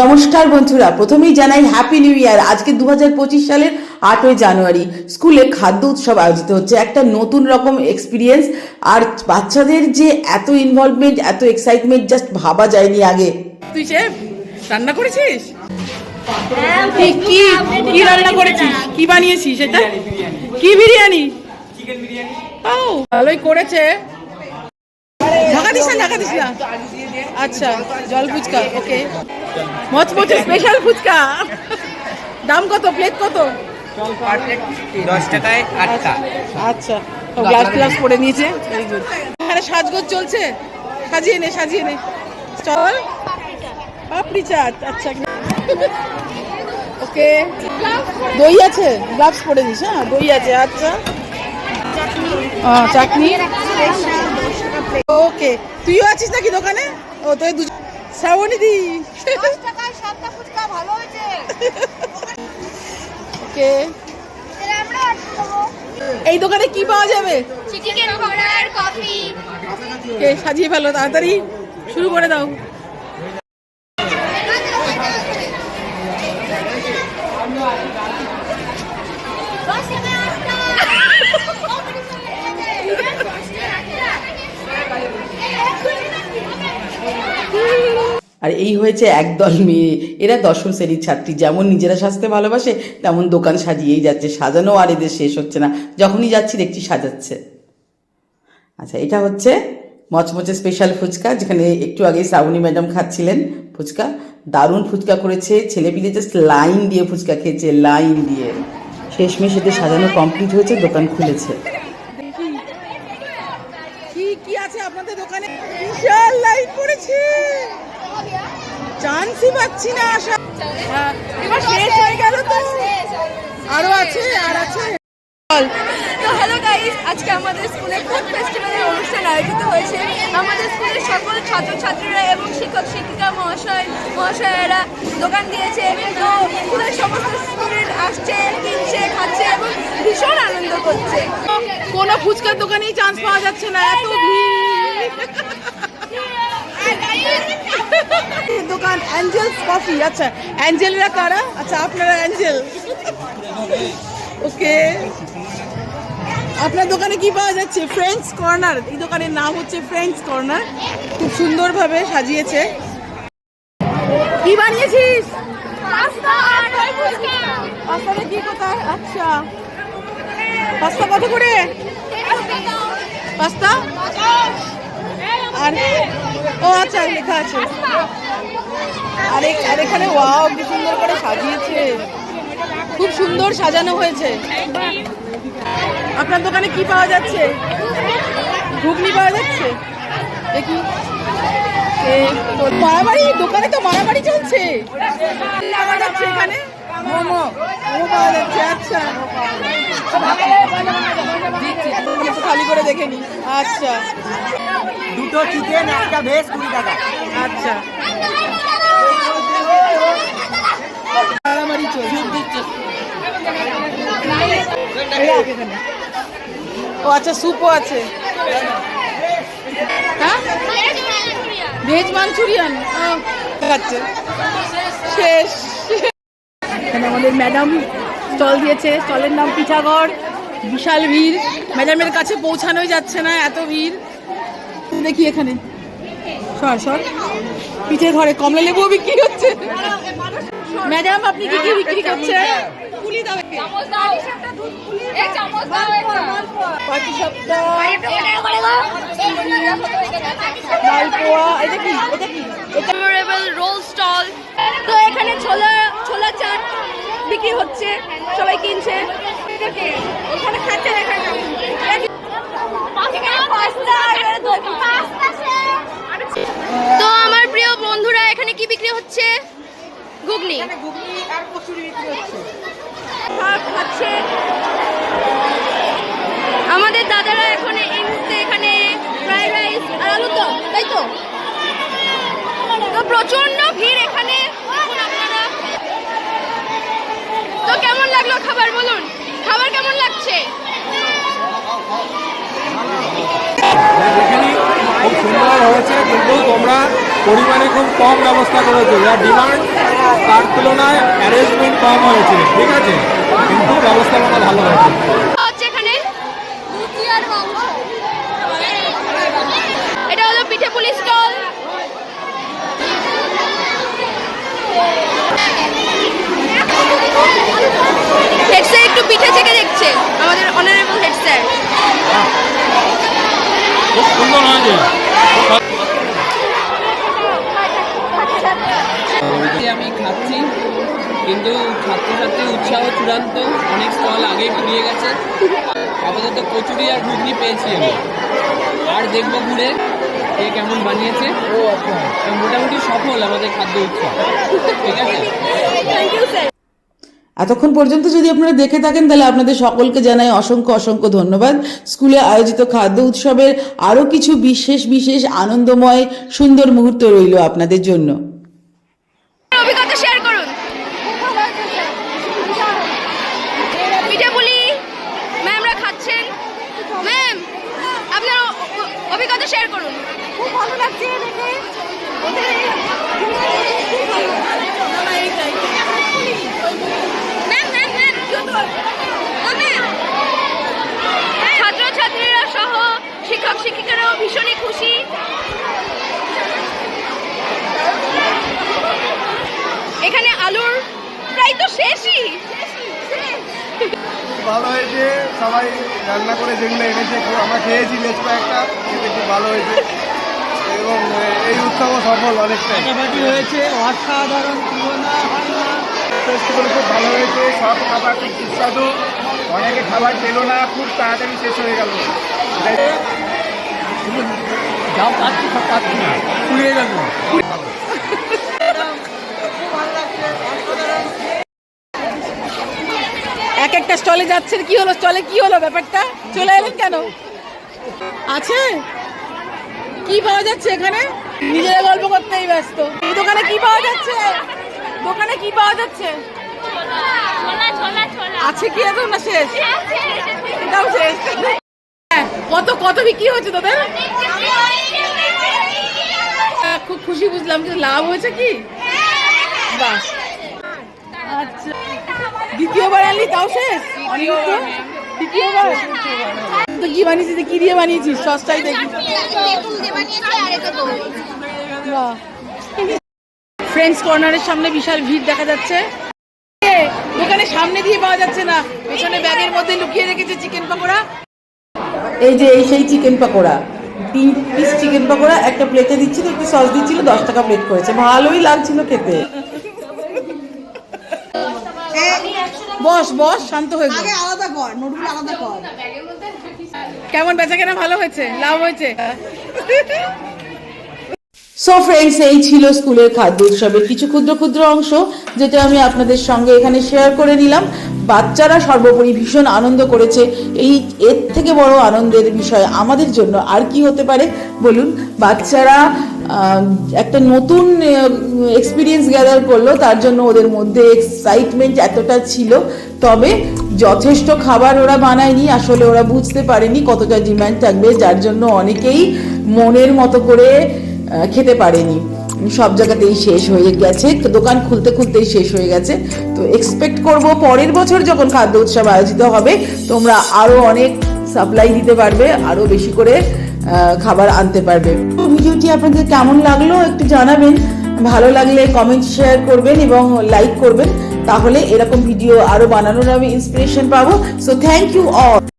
নমস্কার বন্ধুরা প্রথমেই জানাই হ্যাপি নিউ ইয়ার আজকে দুহাজার পঁচিশ সালের আটই জানুয়ারি। স্কুলে খাদ্য উৎসব আয়োজিত হচ্ছে। একটা নতুন রকম এক্সপিরিয়েন্স আর বাচ্চাদের যে এত ইনভলভমেন্ট এত এক্সাইটমেন্ট জাস্ট ভাবা যায়নি আগে। তুই শেফ রান্না করেছিস? কি কি কি রান্না করেছিস? কি বানিয়েছিস এটা? কি বিরিয়ানি? ও ভালোই করেছে। ঢাকা দিস না ঢাকা দিস না। আচ্ছা জল ফুচকা ওকে মচমচে স্পেশাল ফুচকা। দাম কত প্লেট কত? দশ টাকায় আটটা। আচ্ছা গ্লাস গ্লাস পরে নিয়েছে ভেরি গুড এখানে সাজগোজ চলছে। সাজিয়ে নে সাজিয়ে নে। চল পাপড়ি চাট আচ্ছা। ওকে দই আছে? গ্লাভস পরে দিস হ্যাঁ দই আছে আচ্ছা। চাটনি। ওকে তুইও আছিস নাকি দোকানে? ও তুই দুজন শ্রাবণী দি। ওকে। এই দোকানে কি পাওয়া যাবে? চিকেন কফি ওকে সাজিয়ে ফেলো তাড়াতাড়ি। শুরু করে দাও। আর এই হয়েছে একদল মেয়ে। এরা দশম শ্রেণির ছাত্রী। যেমন নিজেরা সাজতে ভালোবাসে, তেমন দোকান সাজিয়েই যাচ্ছে। সাজানো আর এদের শেষ হচ্ছে না। যখনই যাচ্ছি, দেখছি সাজাচ্ছে। আচ্ছা এটা হচ্ছে মচমচে স্পেশাল ফুচকা, যেখানে একটু আগে শ্রাবণী ম্যাডাম খাচ্ছিলেন ফুচকা। দারুণ ফুচকা করেছে। ছেলেপিলে জাস্ট লাইন দিয়ে ফুচকা খেয়েছে লাইন দিয়ে। শেষমেশ এদের সাজানো কমপ্লিট হয়েছে, দোকান খুলেছে। আছে আপনাদের দোকানে? বিশাল লাইট পড়েছে চান্সই পাচ্ছি না আসা হ্যাঁ, এবার শেষ হয়ে গেল তো। আরও আছে আর আছে। বল। তো হ্যালো গাইস আজকে আমাদের স্কুলে ফুড ফেস্টিভ্যালের অনুষ্ঠান আয়োজিত হয়েছে। আমাদের স্কুলের সকল ছাত্রছাত্রীরা এবং শিক্ষক শিক্ষিকা মহাশয় মহাশয়েরা দোকান দিয়েছে তো স্কুলের সমস্ত স্টুডেন্ট আসছে কিনছে খাচ্ছে এবং ভীষণ আনন্দ করছে। কোনো ফুচকার দোকানেই চান্স পাওয়া যাচ্ছে না এত ভিড়। দোকান অ্যাঞ্জেলস কফি আচ্ছা অ্যাঞ্জেলরা কারা? আচ্ছা আপনারা অ্যাঞ্জেল ওকে আপনার দোকানে কি পাওয়া যাচ্ছে? ফ্রেঞ্চ কর্নার এই দোকানের নাম হচ্ছে ফ্রেঞ্চ কর্নার খুব সুন্দরভাবে সাজিয়েছে। কি বানিয়েছিস? পাস্তাটা কি কোথায়? আচ্ছা। পাস্তা কত করে? পাস্তা? আর, ও আচ্ছা লেখা আছে। আর আর এখানে ওয়াও, কি সুন্দর করে সাজিয়েছে। খুব সুন্দর সাজানো হয়েছে। আপনার দোকানে কি পাওয়া যাচ্ছে? ঘুগনি পাওয়া যাচ্ছে? দেখি। মারামারি, দোকানে তো মারামারি চলছে। এখানে? মোমো মোমো পাওয়া যাচ্ছে আচ্ছা খালি করে দেখে নি। আচ্ছা। দুটো চিকেন একটা ভেজ কুড়ি টাকা। আচ্ছা। মারামারি চলছে। ও আচ্ছা স্যুপও আছে। হ্যাঁ? ভেজ মাঞ্চুরিয়ান খাচ্ছে শেষ। এখানে আমাদের ম্যাডাম স্টল দিয়েছে। স্টলের নাম পিঠাগড়। বিশাল ভিড়। ম্যাডামের কাছে পৌঁছানোই যাচ্ছে না এত ভিড়। দেখি এখানে। সর সর। পিঠে ঘরে কমলা লেবুও বিক্রি হচ্ছে। ম্যাডাম আপনি কি কি বিক্রি করছেন? রোল স্টল তো এখানে ছোলা হচ্ছে সবাই কিনছে। ওখানে খাচ্ছে তো আমার প্রিয় বন্ধুরা এখানে কি বিক্রি হচ্ছে? ঘুগনি। খাচ্ছে। আমাদের দাদারা এখন এই মুহূর্তে এখানে ফ্রাইড রাইস আর আলুর দম তাই তো? তো প্রচণ্ড ভিড় এখানে দেখুন আপনারা তো কেমন লাগল খাবার বলুন খাবার কেমন খুব সুন্দর হয়েছে কিন্তু তোমরা পরিমাণে খুব কম ব্যবস্থা করেছে যা ডিমান্ড তার তুলনায় অ্যারেঞ্জমেন্ট কম হয়েছে ঠিক আছে কিন্তু ব্যবস্থাপনা ভালো হয়েছে এটা হলো পিঠে পুলি স্টল হেড স্যার একটু পিঠে চেকে দেখছে। আমাদের অনারেবল হেড স্যার খুব সুন্দর হয়েছে। আমি খাচ্ছি কিন্তু ছাত্রছাত্রী উৎসাহ চূড়ান্ত অনেক স্টল আগেই ফুরিয়ে গেছে। আপাতত কচুরি আর ঘুগনি পেয়েছি আমি। আর দেখব ঘুরে কে কেমন বানিয়েছে। মোটামুটি সফল আমাদের খাদ্য উৎসব। ঠিক আছে? থ্যাংক ইউ স্যার এতক্ষণ পর্যন্ত যদি আপনারা দেখে থাকেন তাহলে আপনাদের সকলকে জানাই অসংখ্য অসংখ্য ধন্যবাদ। স্কুলে আয়োজিত খাদ্য উৎসবের আরও কিছু বিশেষ বিশেষ আনন্দময় সুন্দর মুহূর্ত রইল আপনাদের জন্য। অভিজ্ঞতা শেয়ার করুন। পিঠে ম্যামরা খাচ্ছেন। ম্যাম আপনার অ- অ- অভিজ্ঞতা শেয়ার করুন। খুব ভালো লাগছে দেখে ছাত্রছাত্রীরা সহ শিক্ষক শিক্ষিকারাও ভীষণই খুশি এখানে আলুর প্রায় তো শেষই। ভালো হয়েছে সবাই রান্না করে যেগুলো এনেছে খুব আমরা খেয়েছি বেশ কয়েকটা খেতে খুব ভালো হয়েছে। এবং এই উৎসবও সফল অনেকটাই। হয়েছে অসাধারণ তুলনা হয় না। খুব ভালো হয়েছে সব খাবার খুব সুস্বাদু। অনেকে খাবার পেল না খুব তাড়াতাড়ি শেষ হয়ে গেল। যাও পাচ্ছি সব পাচ্ছি না। ফুরিয়ে গেল একটা স্টলে যাচ্ছেন কি হলো স্টলে কি হলো ব্যাপারটা? চলে এলেন কেন? আছে? কি পাওয়া যাচ্ছে এখানে? নিজেরা গল্প করতেই ব্যস্ত। দোকানে কি পাওয়া যাচ্ছে? দোকানে কি পাওয়া যাচ্ছে? আছে কি এখন না শেষ? এটাও শেষ। হ্যাঁ, কত কত বিক্রি হচ্ছে তোদের? খুব খুশি বুঝলাম কিন্তু লাভ হয়েছে কি? বাহ। আচ্ছা। দ্বিতীয়বার আনলি তাও শেষ? তো কি বানিয়েছিস? কি দিয়ে বানিয়েছিস? সস্তায় দেখি। ফ্রেন্ডস কর্নারের সামনে বিশাল ভিড় দেখা যাচ্ছে। এ, দোকানের সামনে দিয়ে পাওয়া যাচ্ছে না। পেছনে ব্যাগের মধ্যে লুকিয়ে রেখেছে চিকেন পকোড়া। এই যে এই সেই চিকেন পকোড়া। তিন পিস চিকেন পকোড়া একটা প্লেটে দিচ্ছিল একটু সস দিচ্ছিল দশ টাকা প্লেট করেছে। ভালোই লাগছিল খেতে। বস বস শান্ত হয়ে আগে আলাদা কর নোটগুলো আলাদা কর। কেমন বেচা কেনা ভালো হয়েছে লাভ হয়েছে। সো ফ্রেন্ডস এই ছিল স্কুলের খাদ্য উৎসবের কিছু ক্ষুদ্র ক্ষুদ্র অংশ যেটা আমি আপনাদের সঙ্গে এখানে শেয়ার করে নিলাম। বাচ্চারা সর্বোপরি ভীষণ আনন্দ করেছে। এই এর থেকে বড় আনন্দের বিষয় আমাদের জন্য। আর কি হতে পারে? বলুন, বাচ্চারা একটা নতুন এক্সপিরিয়েন্স গ্যাদার করল, তার জন্য ওদের মধ্যে এক্সাইটমেন্ট এতটা ছিল। তবে যথেষ্ট খাবার ওরা বানায়নি, আসলে ওরা বুঝতে পারেনি কতটা ডিমান্ড থাকবে, যার জন্য অনেকেই মনের মতো করে খেতে পারেনি। সব জায়গাতেই শেষ হয়ে গেছে। দোকান খুলতে খুলতেই শেষ হয়ে গেছে। তো এক্সপেক্ট করব পরের বছর যখন খাদ্য উৎসব আয়োজিত হবে, তোমরা আরও অনেক সাপ্লাই দিতে পারবে, আরও বেশি করে খাবার আনতে পারবে। ভিডিওটি আপনাদের কেমন লাগল একটু জানাবেন। ভালো লাগলে কমেন্ট শেয়ার করবেন এবং লাইক করবেন। তাহলে এরকম ভিডিও আরও বানানোর আমি ইন্সপিরেশন পাবো। So thank you all